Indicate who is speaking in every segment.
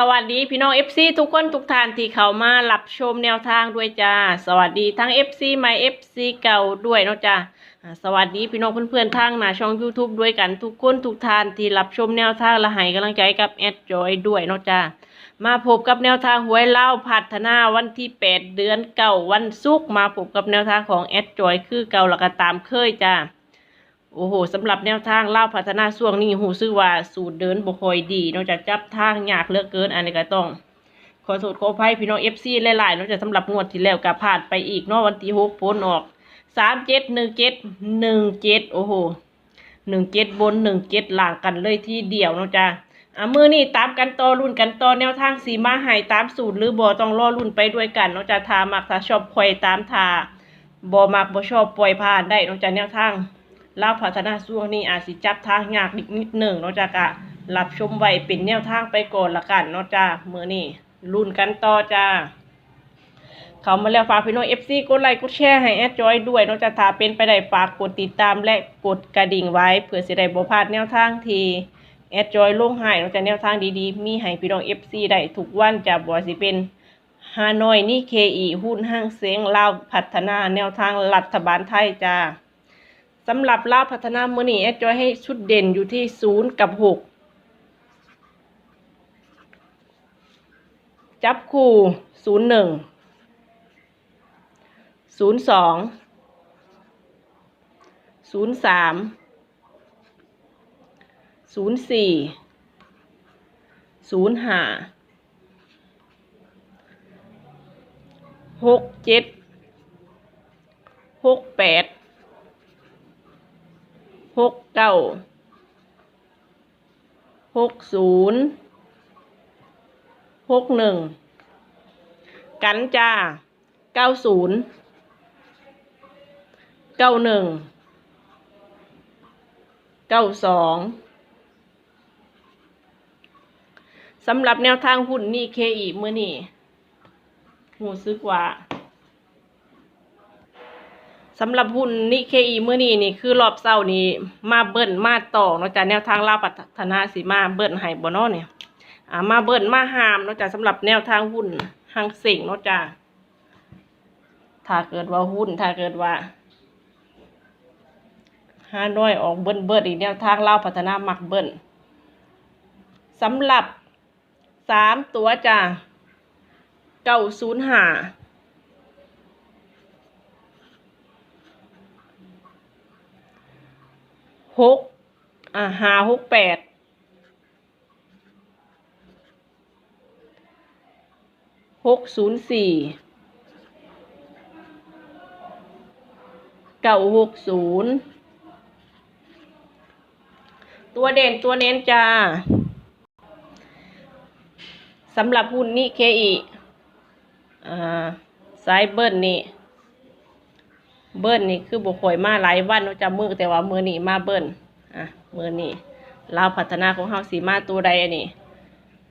Speaker 1: สวัสดีพี่น้อง FC ทุกคนทุกท่านที่เข้ามารับชมแนวทางด้วยจ้า สวัสดีทั้ง FC ใหม่ FC เก่าด้วยเนาะจ้าสวัสดีพี่น้องเพื่อนๆทางหน้าช่อง YouTube ด้วยกันทุกคนทุกท่านที่รับชมแนวทางและให้กำลังใจกับแอดจอยด้วยเนาะจ้ามาพบกับแนวทางหวยเล่าพัฒนาวันที่ 8 เดือนเก่าวันศุกร์มาพบกับแนวทางของแอดจอยคือเก่าแล้วก็ตามเคยจ้า โอ้โหสำหรับแนวทางเล่าพัฒนาช่วงนี้หูซื้อว่าสูตรเดินบ่คอยดีนอกจากจับทางยากเลือกเกินอันนี้ก็ต้อง ขอโทษขออภัยพี่น้อง FC หลายๆนอกจากสำหรับงวดที่แล้วก็พลาดไปอีกเนาะวันที่6พ้นออก3 7 1 7 1 7โอ้โห1 7บน1 7ล่งเจ็ดหลางกันเลยที่เดียวเนาะจ้ะอะมือนี่ตามกันต่อรุ่นกันต่อแนวทางสีมาหายตามสูตรหรือบ่ต้องรอรุ่นไปด้วยกันเนาะจ้ะทามักถ้าชอบคอยตามทาบ่มักบ่ชอบปล่อยผ่านได้เนาะจ้ะแนวทาง ลาวพัฒนาช่วงนี้อาจสิจับทางยากนิดนิดหนึ่งเนาะจ้ากะรับชมไว้เป็นแนวทางไปก่อนละกันเนาะจ้ามื้อนี้ลุ้นกันต่อจ้าเขามาแล้วฝากพี่น้อง FC กดไลค์กดแชร์ให้แอดจอยด้วยเนาะจ้าถ้าเป็นไปได้ฝากกดติดตามและกดกระดิ่งไว้เพื่อสิได้บ่พลาดแนวทางทีแอดจอยลงให้เนาะจ้าแนวทางดีๆ มีให้พี่น้อง FC ได้ทุกวันจ้าบ่ว่าสิเป็นฮานอยนี่ KE หุ้นห้างเสียงลาวพัฒนาแนวทางรัฐบาลไทยจ้า สำหรับลาวพัฒนาเมื่อนี้แอดจอยให้ชุดเด่นอยู่ที่ศูนย์กับหกจับคู่ศูนย์หนึ่งศูนย์สองศูนย์สามศูนย์สี่ศูนย์ห้าหกเจ็ดหกแปด หกเก้าหกศูนย์หกหนึ่งกันจ้าเก้าศูนย์เก้าหนึ่งเก้าสองสำหรับแนวทางหุ้นนี่เคอีเมื่อนี่หูซึกว่า สำหรับหุ้นนิเคอีเมื่อนี้นี่คือรอบเศร้านี้มาเบิ้ลมาต่อเนาะจากแนวทางลาพัฒนาสีมาเบิ้ลให้บ่เนาะเนี่ยอ่ามาเบิ้ลมาหามเนาะจากสำหรับแนวทางหุ้นหางเสีงเนาะจ้าถ้าเกิดว่าหุ้นถ้าเกิดว่าฮานอยออกเบิ้ลเบิ้ลอีกแนวทางลาพัฒนามักเบิ้ลสำหรับสามตัวจ้าเก้าศูนย์ห้า หกอ่าหาหกแปดหกศูนย์สี่เก้าหกศูนย์ตัวเด่นตัวเน้นจ้าสำหรับหุ้นนี่เคอีอ่าสายเบิ้ลนี่ เบิ้ลนี่คือบุคอยมาหลายวันเนาจะมือแต่ว่ามือนี่มาเบิ้ลอะมือนี่ลาพัฒนาของเฮาสีมาตัวใดนนี้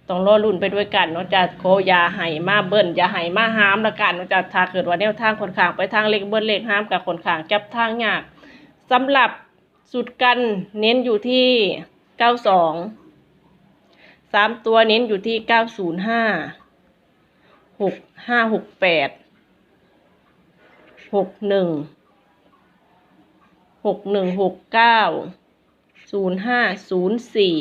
Speaker 1: ต้องรอรุ่นไปด้วยกันเนาะจะโคยาไห้มาเบิ้ลยาไห้มาห้ามละกันเนาะจะถ้าเกิดว่าแนวทางคนขางไปทางเล็กเบิ้ลเล็กห้ามกับคนขางจับทางยากสำหรับสุดกันเน้นอยู่ที่เก้าสองสามตัวเน้นอยู่ที่เก้าศูนย์ห้าหกห้าหกแปด หกหนึ่งหกหนึ่งหกเก้าศูนย์ห้าศูนย์สี่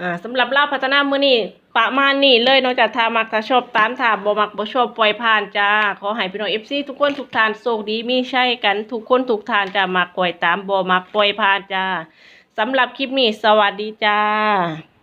Speaker 1: อ่าสำหรับเล่าพัฒนามือนี่ประมาณนี้เลยนอกจากทามักถ้าชอบตามถามบ่มักบ่ชอบปล่อยผ่านจ้า ขอให้พี่น้องเอฟซีทุกคนทุกทานโชคดีมีใช่กันทุกคนทุกทานจะมักปล่อยตามบ่มักปล่อยผ่านจ้าสำหรับคลิปนี้สวัสดีจ้า